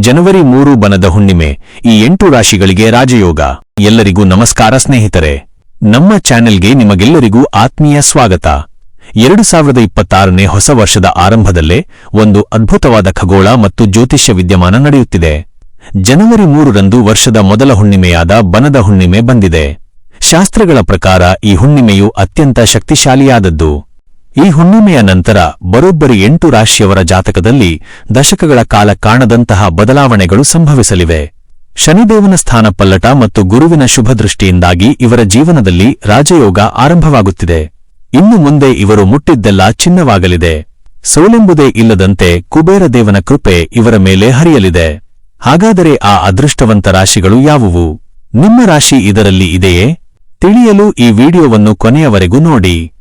ಜನವರಿ ಮೂರು ಬನದ ಹುಣ್ಣಿಮೆ, ಈ ಎಂಟು ರಾಶಿಗಳಿಗೆ ರಾಜಯೋಗ. ಎಲ್ಲರಿಗೂ ನಮಸ್ಕಾರ ಸ್ನೇಹಿತರೆ. ನಮ್ಮ ಚಾನೆಲ್ಗೆ ನಿಮಗೆಲ್ಲರಿಗೂ ಆತ್ಮೀಯ ಸ್ವಾಗತ. ಎರಡು ಸಾವಿರದ ಇಪ್ಪತ್ತಾರನೇ ಹೊಸ ವರ್ಷದ ಆರಂಭದಲ್ಲೇ ಒಂದು ಅದ್ಭುತವಾದ ಖಗೋಳ ಮತ್ತು ಜ್ಯೋತಿಷ್ಯ ವಿದ್ಯಮಾನ ನಡೆಯುತ್ತಿದೆ. ಜನವರಿ ಮೂರರಂದು ವರ್ಷದ ಮೊದಲ ಹುಣ್ಣಿಮೆಯಾದ ಬನದ ಹುಣ್ಣಿಮೆ ಬಂದಿದೆ. ಶಾಸ್ತ್ರಗಳ ಪ್ರಕಾರ ಈ ಹುಣ್ಣಿಮೆಯು ಅತ್ಯಂತ ಶಕ್ತಿಶಾಲಿಯಾದದ್ದು. ಈ ಹುಣ್ಣಿಮೆಯ ನಂತರ ಬರೋಬ್ಬರಿ ಎಂಟು ರಾಶಿಯವರ ಜಾತಕದಲ್ಲಿ ದಶಕಗಳ ಕಾಲ ಕಾಣದಂತಹ ಬದಲಾವಣೆಗಳು ಸಂಭವಿಸಲಿವೆ. ಶನಿದೇವನ ಸ್ಥಾನ ಪಲ್ಲಟ ಮತ್ತು ಗುರುವಿನ ಶುಭದೃಷ್ಟಿಯಿಂದಾಗಿ ಇವರ ಜೀವನದಲ್ಲಿ ರಾಜಯೋಗ ಆರಂಭವಾಗುತ್ತಿದೆ. ಇನ್ನು ಮುಂದೆ ಇವರು ಮುಟ್ಟಿದ್ದೆಲ್ಲ ಚಿನ್ನವಾಗಲಿದೆ. ಸೋಲೆಂಬುದೇ ಇಲ್ಲದಂತೆ ಕುಬೇರ ದೇವನ ಕೃಪೆ ಇವರ ಮೇಲೆ ಹರಿಯಲಿದೆ. ಹಾಗಾದರೆ ಆ ಅದೃಷ್ಟವಂತ ರಾಶಿಗಳು ಯಾವುವು? ನಿಮ್ಮ ರಾಶಿ ಇದರಲ್ಲಿ ಇದೆಯೇ? ತಿಳಿಯಲು ಈ ವಿಡಿಯೋವನ್ನು ಕೊನೆಯವರೆಗೂ ನೋಡಿ.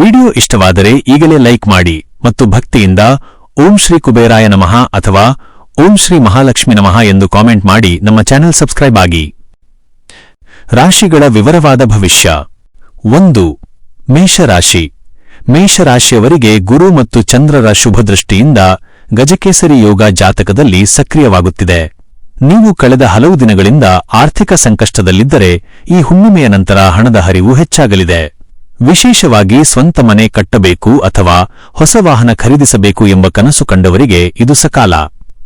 ವಿಡಿಯೋ ಇಷ್ಟವಾದರೆ ಈಗಲೇ ಲೈಕ್ ಮಾಡಿ ಮತ್ತು ಭಕ್ತಿಯಿಂದ ಓಂ ಶ್ರೀ ಕುಬೇರಾಯ ನಮಃ ಅಥವಾ ಓಂ ಶ್ರೀ ಮಹಾಲಕ್ಷ್ಮಿ ನಮಃ ಎಂದು ಕಾಮೆಂಟ್ ಮಾಡಿ ನಮ್ಮ ಚಾನೆಲ್ ಸಬ್ಸ್ಕ್ರೈಬ್ ಆಗಿ. ರಾಶಿಗಳ ವಿವರವಾದ ಭವಿಷ್ಯ. ಒಂದು, ಮೇಷರಾಶಿ. ಮೇಷರಾಶಿಯವರಿಗೆ ಗುರು ಮತ್ತು ಚಂದ್ರರ ಶುಭದೃಷ್ಟಿಯಿಂದ ಗಜಕೇಸರಿ ಯೋಗ ಜಾತಕದಲ್ಲಿ ಸಕ್ರಿಯವಾಗುತ್ತಿದೆ. ನೀವು ಕಳೆದ ಹಲವು ದಿನಗಳಿಂದ ಆರ್ಥಿಕ ಸಂಕಷ್ಟದಲ್ಲಿದ್ದರೆ ಈ ಹುಣ್ಣಿಮೆಯ ನಂತರ ಹಣದ ಹರಿವು ಹೆಚ್ಚಾಗಲಿದೆ. ವಿಶೇಷವಾಗಿ ಸ್ವಂತ ಮನೆ ಕಟ್ಟಬೇಕು ಅಥವಾ ಹೊಸ ವಾಹನ ಖರೀದಿಸಬೇಕು ಎಂಬ ಕನಸು ಕಂಡವರಿಗೆ ಇದು ಸಕಾಲ.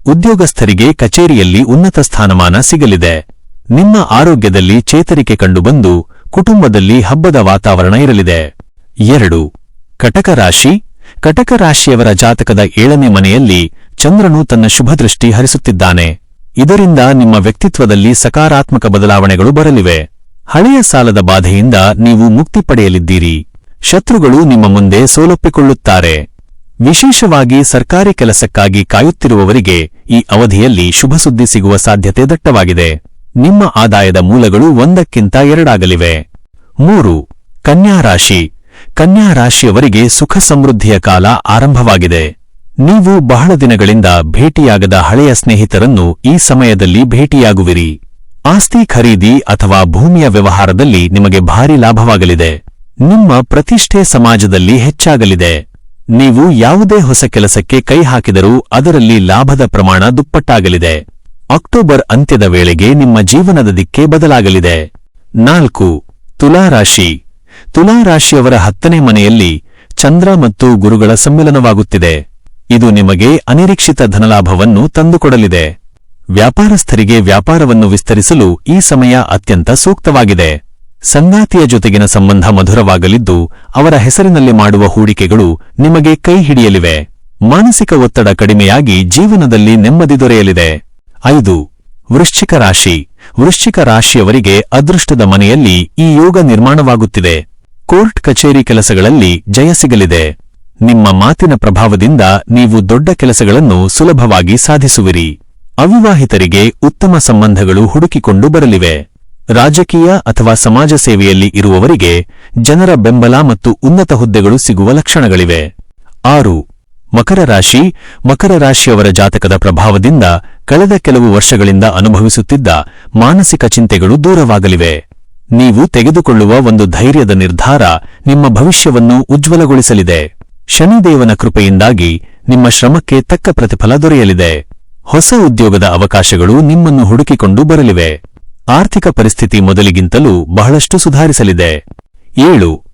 ಉದ್ಯೋಗಸ್ಥರಿಗೆ ಕಚೇರಿಯಲ್ಲಿ ಉನ್ನತ ಸ್ಥಾನಮಾನ ಸಿಗಲಿದೆ. ನಿಮ್ಮ ಆರೋಗ್ಯದಲ್ಲಿ ಚೇತರಿಕೆ ಕಂಡುಬಂದು ಕುಟುಂಬದಲ್ಲಿ ಹಬ್ಬದ ವಾತಾವರಣ ಇರಲಿದೆ. ಎರಡು. ಕಟಕ ರಾಶಿ. ಕಟಕ ರಾಶಿಯವರ ಜಾತಕದ ಏಳನೇ ಮನೆಯಲ್ಲಿ ಚಂದ್ರನು ತನ್ನ ಶುಭದೃಷ್ಟಿ ಹರಿಸುತ್ತಿದ್ದಾನೆ. ಇದರಿಂದ ನಿಮ್ಮ ವ್ಯಕ್ತಿತ್ವದಲ್ಲಿ ಸಕಾರಾತ್ಮಕ ಬದಲಾವಣೆಗಳು ಬರಲಿವೆ. ಹಳೆಯ ಸಾಲದ ಬಾಧೆಯಿಂದ ನೀವು ಮುಕ್ತಿ ಪಡೆಯಲಿದ್ದೀರಿ. ಶತ್ರುಗಳು ನಿಮ್ಮ ಮುಂದೆ ಸೋಲೊಪ್ಪಿಕೊಳ್ಳುತ್ತಾರೆ. ವಿಶೇಷವಾಗಿ ಸರ್ಕಾರಿ ಕೆಲಸಕ್ಕಾಗಿ ಕಾಯುತ್ತಿರುವವರಿಗೆ ಈ ಅವಧಿಯಲ್ಲಿ ಶುಭ ಸುದ್ದಿ ಸಿಗುವ ಸಾಧ್ಯತೆ ದಟ್ಟವಾಗಿದೆ. ನಿಮ್ಮ ಆದಾಯದ ಮೂಲಗಳು ಒಂದಕ್ಕಿಂತ ಎರಡಾಗಲಿವೆ. ಮೂರು, ಕನ್ಯಾ ರಾಶಿ. ಕನ್ಯಾ ರಾಶಿಯವರಿಗೆ ಸುಖ ಸಮೃದ್ಧಿಯ ಕಾಲ ಆರಂಭವಾಗಿದೆ. ನೀವು ಬಹಳ ದಿನಗಳಿಂದ ಭೇಟಿಯಾಗದ ಹಳೆಯ ಸ್ನೇಹಿತರನ್ನು ಈ ಸಮಯದಲ್ಲಿ ಭೇಟಿಯಾಗುವಿರಿ. ಆಸ್ತಿ ಖರೀದಿ ಅಥವಾ ಭೂಮಿಯ ವ್ಯವಹಾರದಲ್ಲಿ ನಿಮಗೆ ಭಾರಿ ಲಾಭವಾಗಲಿದೆ. ನಿಮ್ಮ ಪ್ರತಿಷ್ಠೆ ಸಮಾಜದಲ್ಲಿ ಹೆಚ್ಚಾಗಲಿದೆ. ನೀವು ಯಾವುದೇ ಹೊಸ ಕೆಲಸಕ್ಕೆ ಕೈ ಹಾಕಿದರೂ ಅದರಲ್ಲಿ ಲಾಭದ ಪ್ರಮಾಣ ದುಪ್ಪಟ್ಟಾಗಲಿದೆ. ಅಕ್ಟೋಬರ್ ಅಂತ್ಯದ ವೇಳೆಗೆ ನಿಮ್ಮ ಜೀವನದ ದಿಕ್ಕೇ ಬದಲಾಗಲಿದೆ. ನಾಲ್ಕು ತುಲಾರಾಶಿ ತುಲಾರಾಶಿಯವರ ಹತ್ತನೇ ಮನೆಯಲ್ಲಿ ಚಂದ್ರ ಮತ್ತು ಗುರುಗಳ ಸಮ್ಮಿಲನವಾಗುತ್ತಿದೆ. ಇದು ನಿಮಗೆ ಅನಿರೀಕ್ಷಿತ ಧನಲಾಭವನ್ನು ತಂದುಕೊಡಲಿದೆ. ವ್ಯಾಪಾರಸ್ಥರಿಗೆ ವ್ಯಾಪಾರವನ್ನು ವಿಸ್ತರಿಸಲು ಈ ಸಮಯ ಅತ್ಯಂತ ಸೂಕ್ತವಾಗಿದೆ. ಸಂಗಾತಿಯ ಜೊತೆಗಿನ ಸಂಬಂಧ ಮಧುರವಾಗಲಿದ್ದು, ಅವರ ಹೆಸರಿನಲ್ಲಿ ಮಾಡುವ ಹೂಡಿಕೆಗಳು ನಿಮಗೆ ಕೈ ಹಿಡಿಯಲಿವೆ. ಮಾನಸಿಕ ಒತ್ತಡ ಕಡಿಮೆಯಾಗಿ ಜೀವನದಲ್ಲಿ ನೆಮ್ಮದಿ ದೊರೆಯಲಿದೆ. ಐದು, ವೃಶ್ಚಿಕ ರಾಶಿ. ವೃಶ್ಚಿಕ ರಾಶಿಯವರಿಗೆ ಅದೃಷ್ಟದ ಮನೆಯಲ್ಲಿ ಈ ಯೋಗ ನಿರ್ಮಾಣವಾಗುತ್ತಿದೆ. ಕೋರ್ಟ್ ಕಚೇರಿ ಕೆಲಸಗಳಲ್ಲಿ ಜಯ ಸಿಗಲಿದೆ. ನಿಮ್ಮ ಮಾತಿನ ಪ್ರಭಾವದಿಂದ ನೀವು ದೊಡ್ಡ ಕೆಲಸಗಳನ್ನು ಸುಲಭವಾಗಿ ಸಾಧಿಸುವಿರಿ. ಅವಿವಾಹಿತರಿಗೆ ಉತ್ತಮ ಸಂಬಂಧಗಳು ಹುಡುಕಿಕೊಂಡು ಬರಲಿವೆ. ರಾಜಕೀಯ ಅಥವಾ ಸಮಾಜ ಸೇವೆಯಲ್ಲಿ ಇರುವವರಿಗೆ ಜನರ ಬೆಂಬಲ ಮತ್ತು ಉನ್ನತ ಹುದ್ದೆಗಳು ಸಿಗುವ ಲಕ್ಷಣಗಳಿವೆ. ಆರು, ಮಕರ ರಾಶಿ, ಮಕರ ರಾಶಿಯವರ ಜಾತಕದ ಪ್ರಭಾವದಿಂದ ಕಳೆದ ಕೆಲವು ವರ್ಷಗಳಿಂದ ಅನುಭವಿಸುತ್ತಿದ್ದ ಮಾನಸಿಕ ಚಿಂತೆಗಳು ದೂರವಾಗಲಿವೆ. ನೀವು ತೆಗೆದುಕೊಳ್ಳುವ ಒಂದು ಧೈರ್ಯದ ನಿರ್ಧಾರ ನಿಮ್ಮ ಭವಿಷ್ಯವನ್ನು ಉಜ್ವಲಗೊಳಿಸಲಿದೆ. ಶನಿದೇವನ ಕೃಪೆಯಿಂದಾಗಿ ನಿಮ್ಮ ಶ್ರಮಕ್ಕೆ ತಕ್ಕ ಪ್ರತಿಫಲ ದೊರೆಯಲಿದೆ. ಹೊಸ ಉದ್ಯೋಗದ ಅವಕಾಶಗಳು ನಿಮ್ಮನ್ನು ಹುಡುಕಿಕೊಂಡು ಬರಲಿವೆ. ಆರ್ಥಿಕ ಪರಿಸ್ಥಿತಿ ಮೊದಲಿಗಿಂತಲೂ ಬಹಳಷ್ಟು ಸುಧಾರಿಸಲಿದೆ. ಏಳು.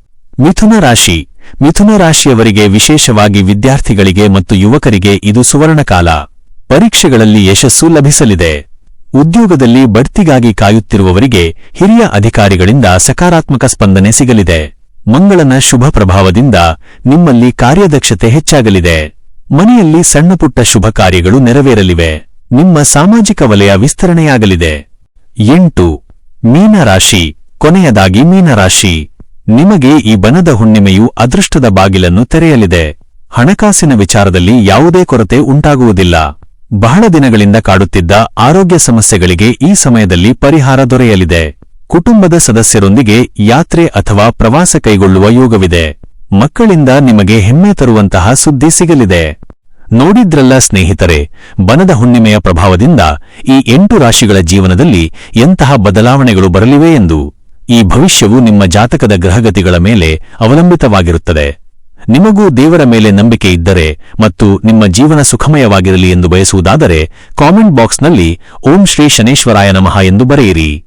ಮಿಥುನ ರಾಶಿ. ಮಿಥುನ ರಾಶಿಯವರಿಗೆ ವಿಶೇಷವಾಗಿ ವಿದ್ಯಾರ್ಥಿಗಳಿಗೆ ಮತ್ತು ಯುವಕರಿಗೆ ಇದು ಸುವರ್ಣಕಾಲ. ಪರೀಕ್ಷೆಗಳಲ್ಲಿ ಯಶಸ್ಸು ಲಭಿಸಲಿದೆ. ಉದ್ಯೋಗದಲ್ಲಿ ಬಡ್ತಿಗಾಗಿ ಕಾಯುತ್ತಿರುವವರಿಗೆ ಹಿರಿಯ ಅಧಿಕಾರಿಗಳಿಂದ ಸಕಾರಾತ್ಮಕ ಸ್ಪಂದನೆ ಸಿಗಲಿದೆ. ಮಂಗಳನ ಶುಭ ಪ್ರಭಾವದಿಂದ ನಿಮ್ಮಲ್ಲಿ ಕಾರ್ಯದಕ್ಷತೆ ಹೆಚ್ಚಾಗಲಿದೆ. ಮನೆಯಲ್ಲಿ ಸಣ್ಣಪುಟ್ಟ ಶುಭ ಕಾರ್ಯಗಳು ನೆರವೇರಲಿವೆ. ನಿಮ್ಮ ಸಾಮಾಜಿಕ ವಲಯ ವಿಸ್ತರಣೆಯಾಗಲಿದೆ. ಎಂಟು. ಮೀನರಾಶಿ. ಕೊನೆಯದಾಗಿ ಮೀನರಾಶಿ. ನಿಮಗೆ ಈ ಬನದ ಹುಣ್ಣಿಮೆಯು ಅದೃಷ್ಟದ ಬಾಗಿಲನ್ನು ತೆರೆಯಲಿದೆ. ಹಣಕಾಸಿನ ವಿಚಾರದಲ್ಲಿ ಯಾವುದೇ ಕೊರತೆ ಉಂಟಾಗುವುದಿಲ್ಲ. ಬಹಳ ದಿನಗಳಿಂದ ಕಾಡುತ್ತಿದ್ದ ಆರೋಗ್ಯ ಸಮಸ್ಯೆಗಳಿಗೆ ಈ ಸಮಯದಲ್ಲಿ ಪರಿಹಾರ ದೊರೆಯಲಿದೆ. ಕುಟುಂಬದ ಸದಸ್ಯರೊಂದಿಗೆ ಯಾತ್ರೆ ಅಥವಾ ಪ್ರವಾಸ ಕೈಗೊಳ್ಳುವ ಯೋಗವಿದೆ. ಮಕ್ಕಳಿಂದ ನಿಮಗೆ ಹೆಮ್ಮೆ ತರುವಂತಹ ಸುದ್ದಿ ಸಿಗಲಿದೆ. ನೋಡಿದ್ರಲ್ಲ ಸ್ನೇಹಿತರೆ ಬನದ ಹುಣ್ಣಿಮೆಯ ಪ್ರಭಾವದಿಂದ ಈ ಎಂಟು ರಾಶಿಗಳ ಜೀವನದಲ್ಲಿ ಎಂತಹ ಬದಲಾವಣೆಗಳು ಬರಲಿವೆ ಎಂದು. ಈ ಭವಿಷ್ಯವು ನಿಮ್ಮ ಜಾತಕದ ಗ್ರಹಗತಿಗಳ ಮೇಲೆ ಅವಲಂಬಿತವಾಗಿರುತ್ತದೆ. ನಿಮಗೂ ದೇವರ ಮೇಲೆ ನಂಬಿಕೆ ಇದ್ದರೆ ಮತ್ತು ನಿಮ್ಮ ಜೀವನ ಸುಖಮಯವಾಗಿರಲಿ ಎಂದು ಬಯಸುವುದಾದರೆ ಕಾಮೆಂಟ್ ಬಾಕ್ಸ್ನಲ್ಲಿ ಓಂ ಶ್ರೀ ಶನೇಶ್ವರಾಯ ನಮಃ ಎಂದು ಬರೆಯಿರಿ.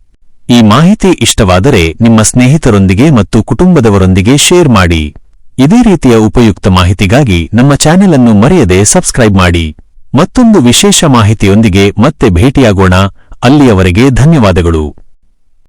ಈ ಮಾಹಿತಿ ಇಷ್ಟವಾದರೆ ನಿಮ್ಮ ಸ್ನೇಹಿತರೊಂದಿಗೆ ಮತ್ತು ಕುಟುಂಬದವರೊಂದಿಗೆ ಶೇರ್ ಮಾಡಿ. ಇದೇ ರೀತಿಯ ಉಪಯುಕ್ತ ಮಾಹಿತಿಗಾಗಿ ನಮ್ಮ ಚಾನೆಲ್ ಅನ್ನು ಮರೆಯದೆ ಸಬ್ಸ್ಕ್ರೈಬ್ ಮಾಡಿ. ಮತ್ತೊಂದು ವಿಶೇಷ ಮಾಹಿತಿಯೊಂದಿಗೆ ಮತ್ತೆ ಭೇಟಿಯಾಗೋಣ. ಅಲ್ಲಿಯವರೆಗೆ ಧನ್ಯವಾದಗಳು.